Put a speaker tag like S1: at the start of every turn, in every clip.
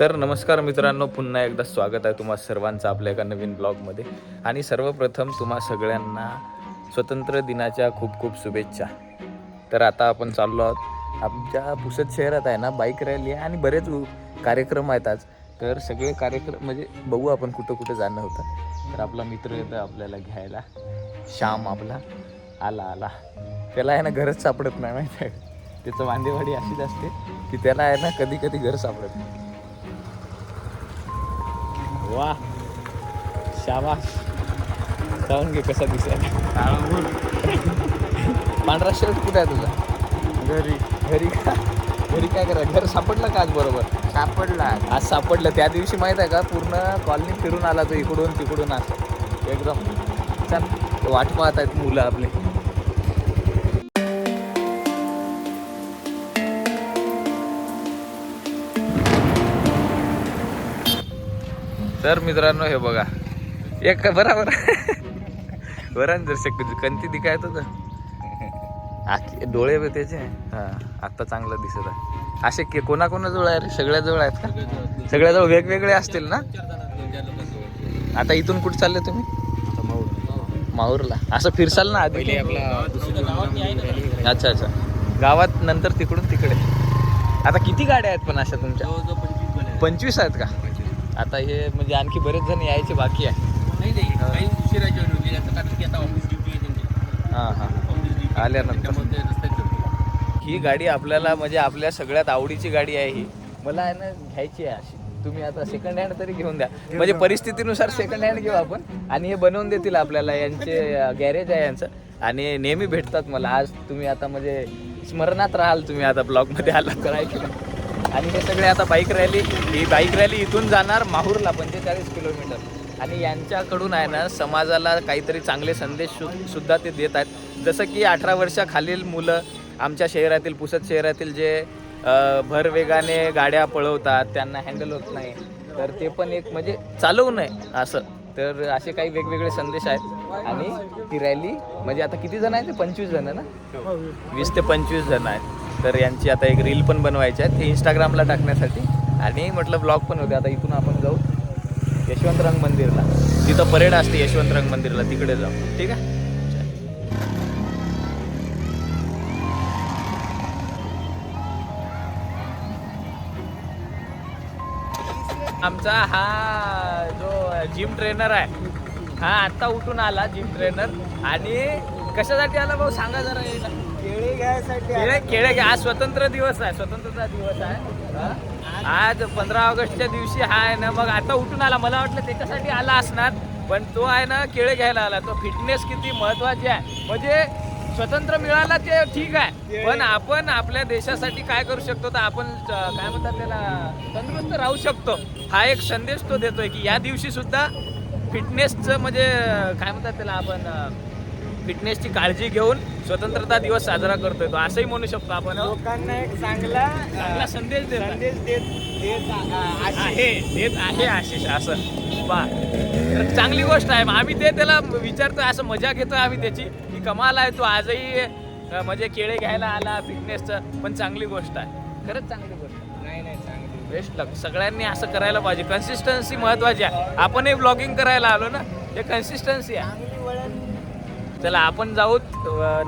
S1: तर नमस्कार मित्रांनो पुन्हा एकदा स्वागत आहे तुम्हा सर्वांचं आपल्या एका नवीन ब्लॉगमध्ये. आणि सर्वप्रथम तुम्हा सगळ्यांना स्वतंत्र दिनाच्या खूप खूप शुभेच्छा. तर आता आपण चाललो आहोत. आमच्या पुसद शहरात आहे ना बाईक रॅली आहे आणि बरेच कार्यक्रम आहेत आज. तर सगळे कार्यक्रम म्हणजे बघू आपण कुठं कुठं जाणं होतं. तर आपला मित्र येतं आपल्याला घ्यायला. श्याम आपला. आला आला. त्याला आहे ना घरच सापडत नाही माहिती आहे. त्याचं वांदेवाडी अशीच असते की त्याला आहे ना कधी कधी घर सापडत नाही. वा शाबास जाऊन घे कसा दिसायला पांढरा शर्ट कुठे आहे तुझा
S2: घरी
S1: घरी का घरी काय करा घर सापडलं का आज बरोबर?
S2: सापडला
S1: आज सापडलं त्या दिवशी माहीत आहे का? पूर्ण कॉलनी फिरून आला तो इकडून तिकडून असं. एकदम. चल वाट पाहत आहेत मुलं आपले. तर मित्रांनो हे बघा. एक बराबर बरं जर शक कंती दिखायत होतं. आखी डोळे बी त्याचे. हा आता चांगलं दिसत आहे. असे के कोणाकोणाजवळ आहे रे? सगळ्याजवळ आहेत का? सगळ्याजवळ वेगवेगळे असतील ना? आता इथून कुठे चालले तुम्ही? माहूरला. असं फिरसाल ना आधी? अच्छा अच्छा. गावात नंतर तिकडून तिकडे. आता किती गाड्या आहेत पण अशा तुमच्या? पंचवीस आहेत का? आता हे म्हणजे आणखी बरेच जण यायचे बाकी आहे. हां हां. आल्यानंतर. ही गाडी आपल्याला म्हणजे आपल्या सगळ्यात आवडीची गाडी आहे ही. मला आहे ना घ्यायची आहे अशी. तुम्ही आता सेकंड हँड तरी घेऊन द्या. म्हणजे परिस्थितीनुसार सेकंड हँड घेऊ आपण. आणि हे बनवून देतील आपल्याला. यांचे गॅरेज आहे यांचं. आणि नेहमी भेटतात मला. आज तुम्ही आता म्हणजे स्मरणात राहाल तुम्ही आता ब्लॉगमध्ये आला तर. ऐकलं आणि हे सगळे आता बाईक रॅली ही बाईक रॅली इथून जाणार माहूरला पंचेचाळीस किलोमीटर. आणि यांच्याकडून आहे ना समाजाला काहीतरी चांगले संदेश सु सुद्धा ते देत आहेत. जसं की अठरा वर्षाखालील मुलं आमच्या शहरातील पुसद शहरातील जे भरवेगाने भर वेगाने गाड्या पळवतात त्यांना हँडल होत नाही. तर ते पण एक म्हणजे चालवू नये असं. तर असे काही वेगवेगळे संदेश आहेत. आणि ती रॅली म्हणजे आता किती जण आहेत? ते पंचवीस जण ना? वीस ते पंचवीस जण आहेत. तर यांची आता एक रील पण बनवायची आहे. ते इंस्टाग्रामला टाकण्यासाठी. आणि म्हटलं ब्लॉग पण होते. आता इथून आपण जाऊ यशवंतरंग मंदिरला. तिथं परेड असते यशवंतरंग मंदिरला. तिकडे जाऊ. ठीक आहे? आमचा हा जो जिम ट्रेनर आहे हा आत्ता उठून आला जिम ट्रेनर आणि कशासाठी आला भाऊ? सांगा जरा
S2: केळी घ्यायसाठी
S1: केळे केळे घ्या. आज स्वतंत्र दिवस आहे स्वतंत्रता दिवस आहे? आज पंधरा ऑगस्टच्या दिवशी हा आहे ना मग आता उठून आला. मला वाटलं त्याच्यासाठी आला असणार पण तो आहे ना केळे घ्यायला आला. तो फिटनेस किती महत्वाची आहे. म्हणजे स्वतंत्र मिळाला ते ठीक आहे. पण आपण आपल्या देशासाठी काय करू शकतो? तर आपण काय म्हणतात त्याला तंदुरुस्त राहू शकतो. हा एक संदेश तो देतोय की या दिवशी सुद्धा फिटनेसचं म्हणजे काय म्हणतात त्याला आपण फिटनेसची काळजी घेऊन स्वतंत्रता दिवस साजरा करतोय तो. असंही म्हणू शकतो आपण.
S2: लोकांना एक चांगला
S1: चांगला संदेश देत
S2: संदेश देत.
S1: आहे. देत आहे आशिष असं. बा चांगली गोष्ट आहे. आम्ही ते त्याला विचारतोय असं मजा घेतोय आम्ही त्याची की कमाल आहे तो. आजही म्हणजे केळे घ्यायला आला फिटनेसचं पण चांगली गोष्ट आहे. खरंच चांगली गोष्ट
S2: नाही नाही चांगली
S1: बेस्ट लक सगळ्यांनी असं करायला पाहिजे. कन्सिस्टन्सी महत्वाची आहे. आपणही ब्लॉगिंग करायला आलो ना हे कन्सिस्टन्सी आहे. चला आपण जाऊ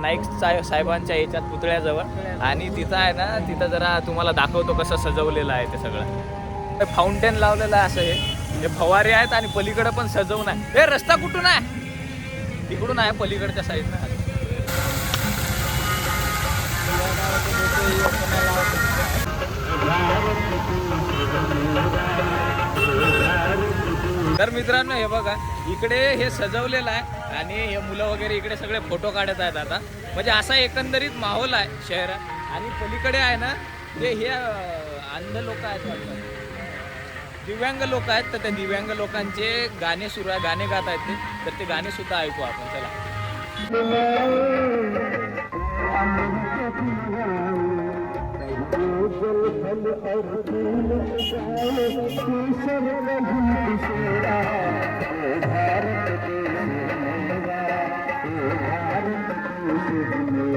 S1: नाईक साहेब साहेबांच्या याच्यात पुतळ्याजवळ. आणि तिथं आहे ना तिथं जरा तुम्हाला दाखवतो कसं सजवलेलं आहे ते सगळं. फाउंटेन लावलेलं आहे असं हे. हे फवारे आहेत आणि पलीकडे पण सजवून आहे. हे रस्ता कुठून आहे? तिकडून आहे पलीकडच्या साईडनं तर मित्रांनो हे बघा इकडे हे सजवलेलं आहे. आणि हे मुलं वगैरे इकडे सगळे फोटो काढत आहेत आता. म्हणजे असा एकंदरीत माहोल आहे शहरात. आणि पलीकडे आहे ना ते हे अंध लोक आहेत दिव्यांग लोक आहेत तर त्या दिव्यांग लोकांचे गाणे सुरू आहे गाणे गात आहेत ते. तर ते गाणे सुद्धा ऐकू आपण चला. Thank you.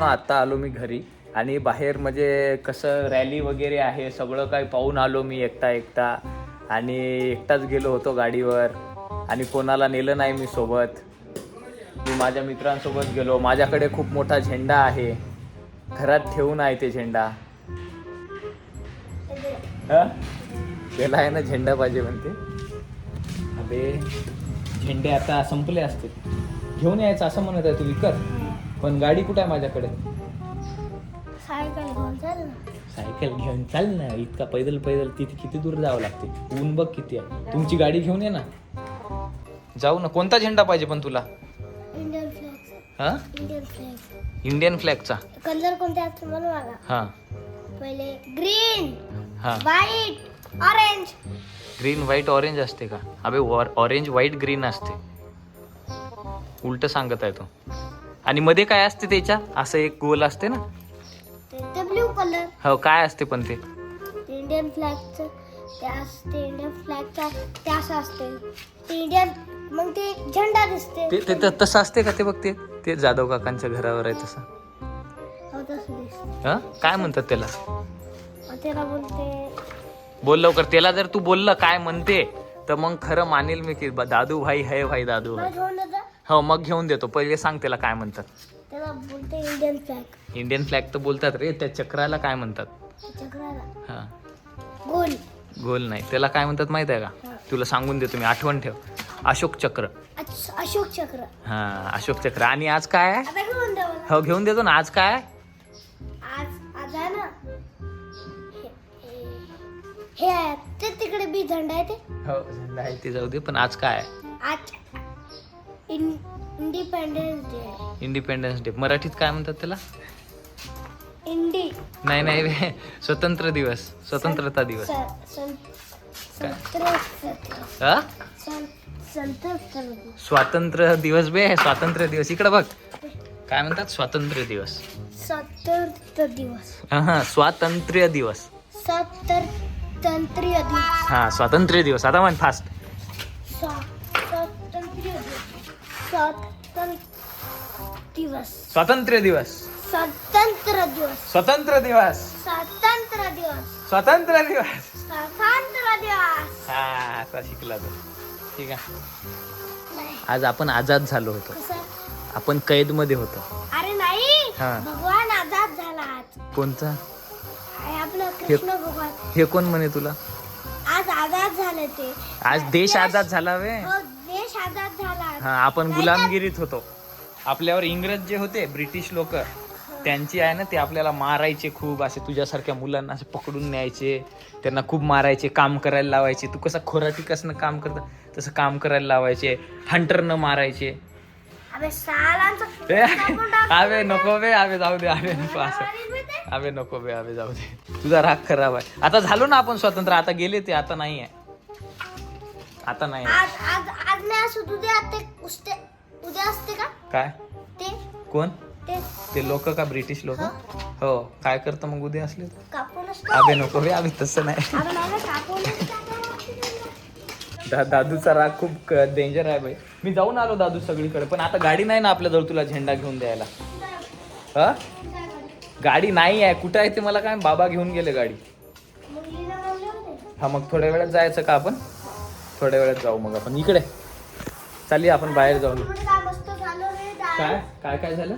S1: हां आता आलो मी घरी. आणि बाहेर म्हणजे कसं रॅली वगैरे आहे सगळं काही पाहून आलो मी एकटा एकटा. आणि एकटाच गेलो होतो गाडीवर. आणि कोणाला नेलं नाही मी सोबत. मी माझ्या मित्रांसोबत गेलो. माझ्याकडे खूप मोठा झेंडा आहे. घरात ठेवून आहे ते झेंडा. हा? त्याला आहे ना झेंडा पाहिजे म्हणते. अबे झेंडे आता संपले असते घेऊन यायचं असं म्हणत आहे तू विकत? पण गाडी कुठं आहे माझ्याकडे?
S3: सायकल घेऊन चल ना.
S1: सायकल घेऊन चाल ना. इतका पैदल पैदल तिथे किती दूर जावं लागते? ऊन बघ किती आहे. तुमची गाडी घेऊन ये ना. जाऊ ना. कोणता झेंडा पाहिजे पण तुला?
S3: इंडियन फ्लॅग
S1: हा?
S3: इंडियन फ्लॅग
S1: इंडियन फ्लॅगचा
S3: कलर कोणते असतात मला बघा
S1: हा.
S3: पहिले ग्रीन
S1: हा.
S3: White orange
S1: green white orange असते का? अबे ऑरेंज व्हाईट ग्रीन असते. उलट सांगत आहे तो. आणि मध्ये काय असते त्याच्या? असं एक गोल असते ना?
S3: ते ब्ल्यू कलर
S1: हो काय असते पण ते?
S3: इंडियन फ्लॅगचं ते असते इंडियन फ्लॅगचा ते असं असते. ते इंडियन मग ते झेंडा दिसते.
S1: ते ते त- तसं असते का ते बघ ते? जाधव काकांच्या घरावर आहे तसं.
S3: हो तसं दिसते.
S1: हा? काय म्हणतात त्याला?
S3: मग त्याला बोलते.
S1: बोल लवकर. त्याला जर तू बोललं काय म्हणते तर मग खरं मानेल मी की ब- दादू भाई है भाई दादू भाई हो मग घेऊन देतो. पहिले सांग त्याला काय म्हणतात.
S3: त्याला बोलते इंडियन फ्लॅग
S1: इंडियन फ्लॅग तर बोलतात रे त्या चक्राला काय म्हणतात?
S3: चक्राला.
S1: हा.
S3: गोल.
S1: गोल नाही. त्याला काय म्हणतात माहीत आहे का? तुला सांगून देतो मी आठवण ठेव. अशोक चक्र.
S3: अशोक चक्र.
S1: हा अशोक चक्र. आणि आज काय? आहे
S3: आता घेऊन द्या मला
S1: हो घेऊन देतो ना. आज काय? आहे?
S3: आज आज आहे ना. हे- हे- हे आहे. ते तिकडे बी झेंडा आहे ते.
S1: हो झेंडा आहे ते जाऊ दे पण आज काय? आहे
S3: आज इंडिपेंडन्स डे
S1: इंडिपेंडन्स डे मराठीत काय म्हणतात त्याला?
S3: इंडी
S1: नाही नाही बे, स्वतंत्र दिवस. स्वतंत्रता दिवस.
S3: स- सं-
S1: काय?
S3: संत्र-
S1: हा
S3: सं- संत्र दिवस.
S1: स्वातंत्र्य दिवस बे स्वातंत्र्य दिवस. इकडे बघ. काय म्हणतात? स्वातंत्र्य दिवस.
S3: स्वातंत्र्य दिवस.
S1: हा स्वातंत्र्य दिवस.
S3: स्वातंत्र्य दिवस.
S1: हा स्वातंत्र्य दिवस. आता म्हण फास्ट
S3: दिवस स्वातंत्र्य दिवस.
S1: स्वातंत्र्य दिवस.
S3: स्वतंत्र दिवस.
S1: स्वतंत्र दिवस.
S3: स्वातंत्र्य दिवस.
S1: स्वातंत्र्य दिवस.
S3: स्वातंत्र्य दिवस.
S1: हा आता शिकला तो. ठीक आहे. आज आपण आजाद झालो होतो. आपण कैदमध्ये होतो.
S3: अरे नाही.
S1: हा.
S3: भगवान आजाद झाला आज.
S1: कोणता?
S3: आहे आपलं कृष्ण भगवान.
S1: हे कोण म्हणे तुला?
S3: आज आजाद झाले ते.
S1: आज देश आजाद झाला वे
S3: हो
S1: आपण गुलामगिरीत होतो. आपल्यावर इंग्रज जे होते ब्रिटिश लोक त्यांची आहे ना ते आपल्याला मारायचे खूप असे तुझ्यासारख्या मुलांना असे पकडून न्यायचे त्यांना खूप मारायचे काम करायला लावायचे. तू कसं खोराटी कसं काम करता तसं काम करायला लावायचे हंटरनं मारायचे.
S3: अबे
S1: नको बे आवे जाऊ दे आवे नको असं. आवे नको बे आवे जाऊ दे. तुझा राग खराब आहे. आता झालो ना आपण स्वतंत्र आता गेले ते आता नाही आहे आता नाही.
S3: आज आज आज नाही असं उद्या ते उस्ते उद्या असते का?
S1: काय?
S3: ते?
S1: कोण?
S3: ते.
S1: ते लोक का ब्रिटिश लोक? हो. काय करतं मग उद्या असले तर? आबे नको बे आम्ही तसं नाही.
S3: अबे नाही.
S1: दा दादूचा राग खूप डेंजर आहे बाई. मी जाऊन आलो दादू सगळीकडे पण आता गाडी नाही ना आपल्याजवळ तुला झेंडा घेऊन द्यायला. हा? गाडी नाही आहे. कुठं आहे ते मला काय? बाबा घेऊन गेले गाडी.
S3: मुलीला बोलले होते.
S1: हा मग थोड्या वेळात जायचं का आपण? थोड्या वेळात जाऊ मग आपण. इकडे. चालली आपण बाहेर
S3: पुढे काय.
S1: काय काय झालं.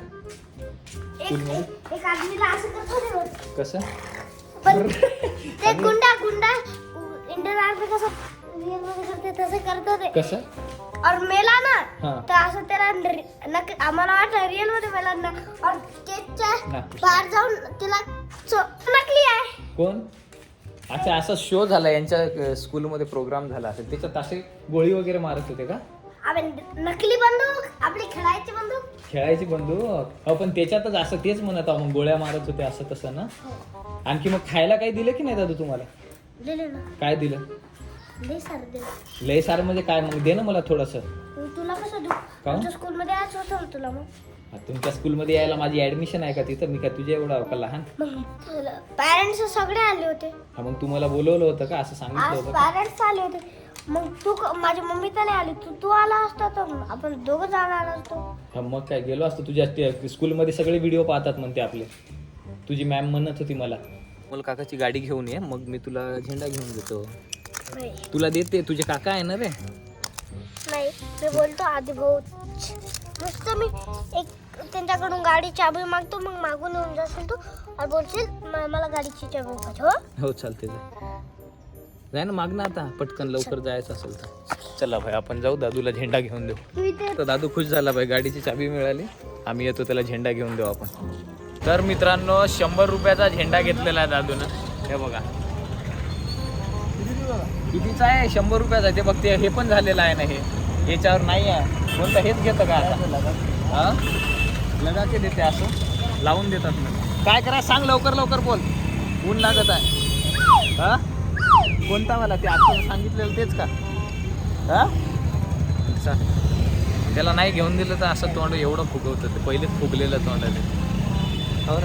S1: कसं?
S3: गुंडा गुंडा इंडियन आर्मी कसं रिअलमध्ये करते तसं करत होते
S1: कसं?
S3: और मेला ना. तर असं त्याला आम्हाला वाटलं रिअलमध्ये मेला ना और स्टेजच्या. बाहेर जाऊन तिला नकली आहे.
S1: कोण? अच्छा असा शो झाला यांच्या स्कूलमध्ये प्रोग्राम झाला असेल. त्याच्यात असे गोळी वगैरे मारत होते का?
S3: आपण नकली बंदूक आपली खेळायची बंदूक.
S1: खेळायची बंदूक? हो पण त्याच्यातच असं तेच म्हणत आहो मग गोळ्या मारत होते असं तसं ना? आणखी मग खायला काही दिलं की नाही दादू तुम्हाला?
S3: दिले ना.
S1: काय दिलं?
S3: लई सर दिले.
S1: लय सारं म्हणजे काय? मग दे ना मला थोडस.
S3: तुला कसं देऊ?
S1: का?
S3: तुमच्या स्कूलमध्ये यायचं होतं ना तुला मग.
S1: तुमच्या स्कूलमध्ये यायला माझी ऍडमिशन आहे का तिथं? मी काय तुझ्या एवढा का लहान
S3: पॅरेंट्स सगळे आले होते.
S1: हा मग तुम्हाला बोलवलं होतं का? असं सांगितलं
S3: आज
S1: होतं का?
S3: पॅरेंट्स आले होते. मग तू क- माझी मम्मी तर नाही आली. तू तू आला असता तर आपण दोघं जाणार असतो.
S1: हा मग काय गेलो असतो. तुझ्या स्कूलमध्ये सगळे व्हिडिओ पाहतात म्हणते आपले. तुझी मॅम म्हणत होती मला. मला काकाची गाडी घेऊन ये मग मी तुला झेंडा घेऊन देतो.
S3: नाही.
S1: तुला देते. तुझे काका आहे ना रे?
S3: नाही मी बोलतो आधी भाऊ. नुसतं मी एक त्यांच्याकडून गाडी चाबी मागतो मग मागून येऊन जाशील तू. आणि बोलशील "म- मला गाडीची चाबी पाहिजे हो.
S1: हो चालते जाय ना माग ना आता पटकन लवकर जायचं असेल तर. चला भाई आपण जाऊ दादूला झेंडा घेऊन देऊ.
S3: तू इथे
S1: तर दादू खुश झाला भाई गाडीची चाबी मिळाली. आम्ही येतो त्याला झेंडा घेऊन देऊ आपण. तर मित्रांनो शंभर रुपयाचा झेंडा घेतलेला आहे दादूनं. हे बघा. कितीचा आहे? शंभर रुपयाचा. ते बघ ते हे पण झालेलं आहे ना हे? याच्यावर नाही आहे. कोणतं? हेच घेतं का आता? हा? लगाके देते असं लावून देतात मग काय करा सांग लवकर लवकर बोल. ऊन लागत आहे. हा? कोणता मला ते आता सांगितलेलं तेच का? हा? त्याला नाही घेऊन दिलं तर असं तोंड एवढं फुगवतं ते पहिलेच फुगलेलं तोंड आहे हो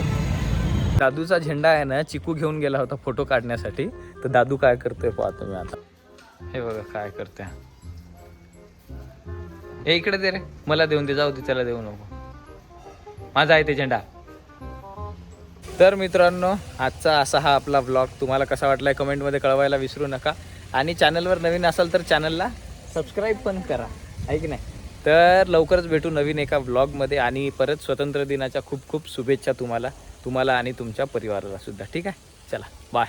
S1: दादूचा झेंडा आहे ना चिकू घेऊन गेला होता फोटो काढण्यासाठी. तर दादू काय करतोय पाहतो मी आता. हे बघा काय करते हे इकडे दे रे. मला देऊन दे जाऊ दे त्याला देऊ नको. माझा आहे ते झेंडा तर मित्रांनो आजचा असा हा आपला ब्लॉग तुम्हाला कसा वाटलाय कमेंटमध्ये कळवायला विसरू नका. आणि चॅनलवर नवीन असाल तर चॅनलला सबस्क्राईब पण करा. आहे की नाही? तर लवकरच भेटू नवीन एका ब्लॉगमध्ये आणि परत स्वतंत्र दिनाच्या खूप खूप शुभेच्छा तुम्हाला तुम्हाला आणि तुमच्या परिवाराला सुद्धा. ठीक आहे? चला बाय